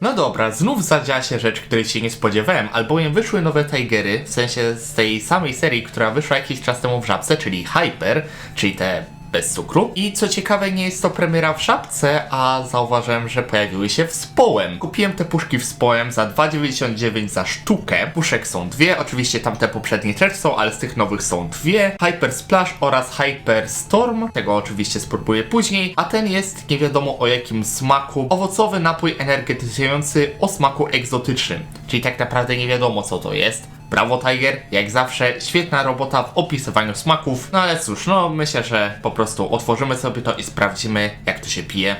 No dobra, znów zadziała się rzecz, której się nie spodziewałem, albowiem wyszły nowe Tigery, w sensie z tej samej serii, która wyszła jakiś czas temu w żabce, czyli Hyper, czyli te bez cukru. I co ciekawe, nie jest to premiera w żabce, a zauważyłem, że pojawiły się w społem. Kupiłem te puszki w społem za 2,99 za sztukę. Puszek są dwie, oczywiście tamte poprzednie też są, ale z tych nowych są dwie. Hyper Splash oraz Hyper Storm, tego oczywiście spróbuję później, a ten jest nie wiadomo o jakim smaku. Owocowy napój energetyzujący o smaku egzotycznym, czyli tak naprawdę nie wiadomo co to jest. Brawo Tiger, jak zawsze, świetna robota w opisywaniu smaków. No ale cóż, no myślę, że po prostu otworzymy sobie to i sprawdzimy, jak to się pije.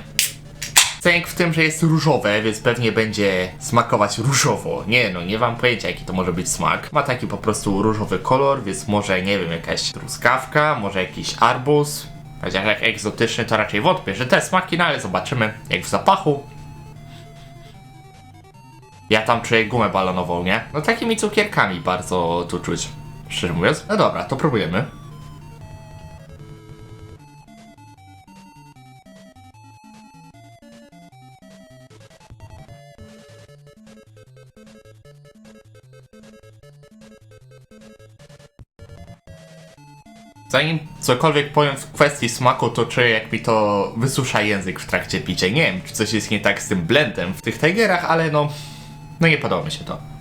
Cęk w tym, że jest różowe, więc pewnie będzie smakować różowo. Nie no, nie mam pojęcia jaki to może być smak. Ma taki po prostu różowy kolor, więc może, nie wiem, jakaś truskawka, może jakiś arbuz. Chociaż jak egzotyczny to raczej wątpię, że te smaki, no ale zobaczymy jak w zapachu. Ja tam czuję gumę balonową, nie? No takimi cukierkami bardzo tu czuć. Szczerze mówiąc. No dobra, to próbujemy. Zanim cokolwiek powiem w kwestii smaku, to czuję jak mi to wysusza język w trakcie picia. Nie wiem, czy coś jest nie tak z tym blendem w tych tigerach, ale no... No nie podoba mi się to.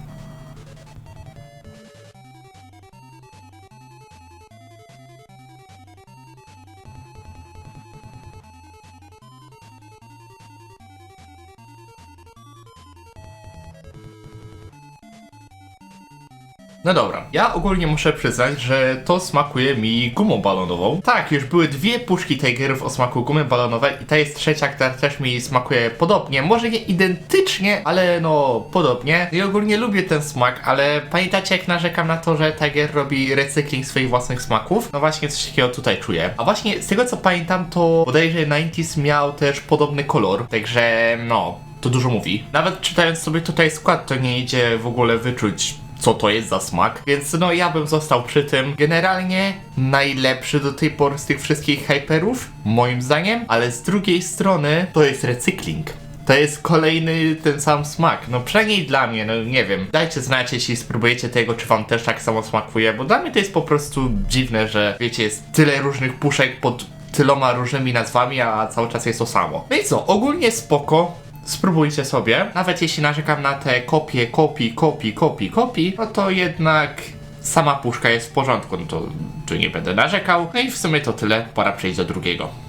No dobra, ja ogólnie muszę przyznać, że to smakuje mi gumą balonową. Tak, już były dwie puszki Tigerów o smaku gumy balonowej i ta jest trzecia, która też mi smakuje podobnie. Może nie identycznie, ale no podobnie. I ogólnie lubię ten smak, ale pamiętacie jak narzekam na to, że Tiger robi recykling swoich własnych smaków? No właśnie coś takiego tutaj czuję. A właśnie z tego co pamiętam, to bodajże 90s miał też podobny kolor, także no, to dużo mówi. Nawet czytając sobie tutaj skład, to nie idzie w ogóle wyczuć co to jest za smak. Więc no ja bym został przy tym. Generalnie najlepszy do tej pory z tych wszystkich hyperów, moim zdaniem, ale z drugiej strony to jest recykling. To jest kolejny ten sam smak. No przynajmniej dla mnie, no nie wiem. Dajcie znać, jeśli spróbujecie tego, czy wam też tak samo smakuje, bo dla mnie to jest po prostu dziwne, że wiecie, jest tyle różnych puszek pod tyloma różnymi nazwami, a cały czas jest to samo. No i co, ogólnie spoko. Spróbujcie sobie. Nawet jeśli narzekam na te kopie, kopii, kopii, kopii, kopii, no to jednak sama puszka jest w porządku, no to tu nie będę narzekał. No i w sumie to tyle, pora przejść do drugiego.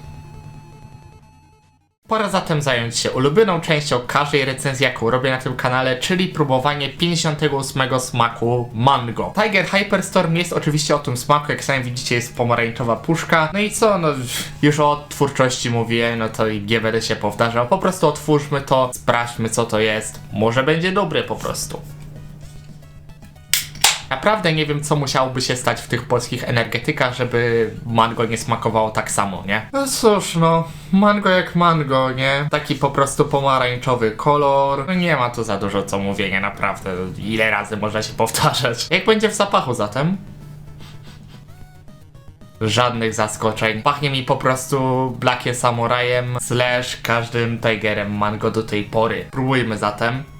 Pora zatem zająć się ulubioną częścią każdej recenzji, jaką robię na tym kanale, czyli próbowanie 58 smaku mango. Tiger Hyperstorm jest oczywiście o tym smaku, jak sami widzicie jest pomarańczowa puszka. No i co, no już o twórczości mówię, no to i nie będę się powtarzał. Po prostu otwórzmy to, sprawdźmy co to jest. Może będzie dobre po prostu. Naprawdę nie wiem, co musiałoby się stać w tych polskich energetykach, żeby mango nie smakowało tak samo, nie? No cóż, no, mango jak mango, nie? Taki po prostu pomarańczowy kolor. No nie ma tu za dużo co mówienia, naprawdę. Ile razy można się powtarzać? Jak będzie w zapachu zatem? Żadnych zaskoczeń. Pachnie mi po prostu Blackie Samurajem slash każdym Tigerem mango do tej pory. Próbujmy zatem.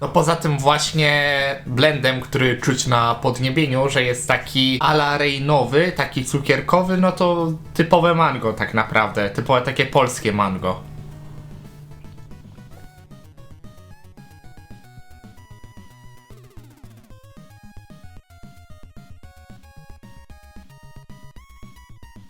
No poza tym właśnie blendem, który czuć na podniebieniu, że jest taki ala rejnowy, taki cukierkowy, no to typowe mango tak naprawdę, typowe takie polskie mango.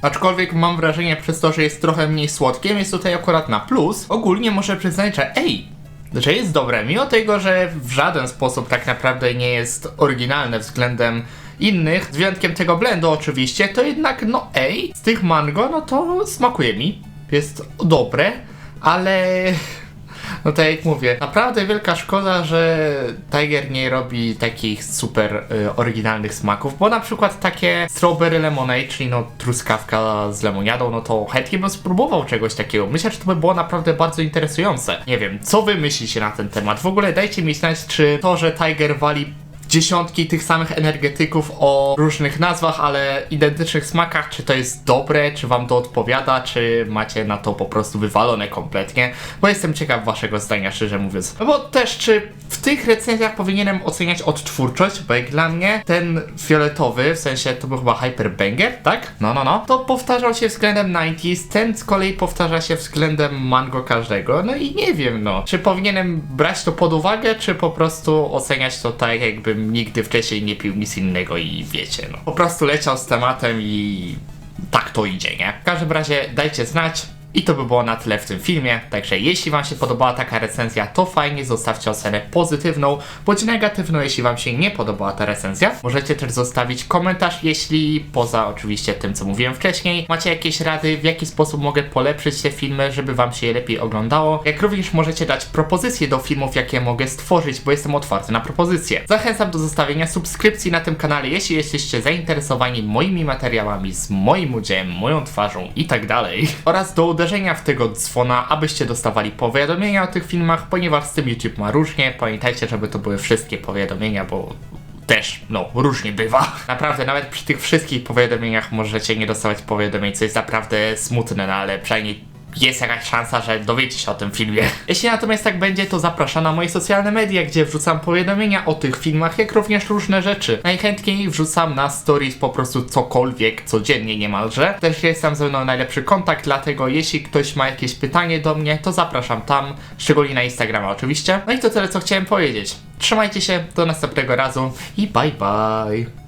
Aczkolwiek mam wrażenie przez to, że jest trochę mniej słodkie, jest tutaj akurat na plus. Ogólnie muszę przyznać, że ej, że jest dobre, mimo tego, że w żaden sposób tak naprawdę nie jest oryginalne względem innych, z wyjątkiem tego blendu oczywiście, to jednak no ej, z tych mango, no to smakuje mi, jest dobre, ale no tak jak mówię, naprawdę wielka szkoda, że Tiger nie robi takich super y, oryginalnych smaków, bo na przykład takie strawberry lemonade, czyli no truskawka z lemoniadą, no to chętnie bym spróbował czegoś takiego. Myślę, że to by było naprawdę bardzo interesujące. Nie wiem, co wy myślicie na ten temat? W ogóle dajcie mi znać, czy to, że Tiger wali dziesiątki tych samych energetyków o różnych nazwach, ale identycznych smakach, czy to jest dobre, czy wam to odpowiada, czy macie na to po prostu wywalone kompletnie, bo jestem ciekaw waszego zdania, szczerze mówiąc. No bo też, czy w tych recenzjach powinienem oceniać odtwórczość, bo jak dla mnie ten fioletowy, w sensie to był chyba Hyperbanger, tak? No, no, no. To powtarzał się względem 90s, ten z kolei powtarza się względem mango każdego, no i nie wiem, no. Czy powinienem brać to pod uwagę, czy po prostu oceniać to tak, jakbym nigdy wcześniej nie pił nic innego i wiecie, no. Po prostu leciał z tematem i tak to idzie, nie? W każdym razie dajcie znać. I to by było na tyle w tym filmie, także jeśli Wam się podobała taka recenzja, to fajnie zostawcie ocenę pozytywną, bądź negatywną, jeśli Wam się nie podobała ta recenzja. Możecie też zostawić komentarz, jeśli poza oczywiście tym, co mówiłem wcześniej, macie jakieś rady, w jaki sposób mogę polepszyć te filmy, żeby Wam się je lepiej oglądało. Jak również możecie dać propozycje do filmów, jakie mogę stworzyć, bo jestem otwarty na propozycje. Zachęcam do zostawienia subskrypcji na tym kanale, jeśli jesteście zainteresowani moimi materiałami z moim udziałem, moją twarzą i tak dalej. Oraz do uderzenia w tego dzwona, abyście dostawali powiadomienia o tych filmach, ponieważ z tym YouTube ma różnie. Pamiętajcie, żeby to były wszystkie powiadomienia, bo też, no, różnie bywa. Naprawdę, nawet przy tych wszystkich powiadomieniach możecie nie dostawać powiadomień, co jest naprawdę smutne, no ale przynajmniej jest jakaś szansa, że dowiecie się o tym filmie. Jeśli natomiast tak będzie, to zapraszam na moje socjalne media, gdzie wrzucam powiadomienia o tych filmach, jak również różne rzeczy. Najchętniej wrzucam na stories po prostu cokolwiek, codziennie niemalże. Też jest tam ze mną najlepszy kontakt, dlatego jeśli ktoś ma jakieś pytanie do mnie, to zapraszam tam, szczególnie na Instagrama oczywiście. No i to tyle, co chciałem powiedzieć. Trzymajcie się, do następnego razu i bye bye.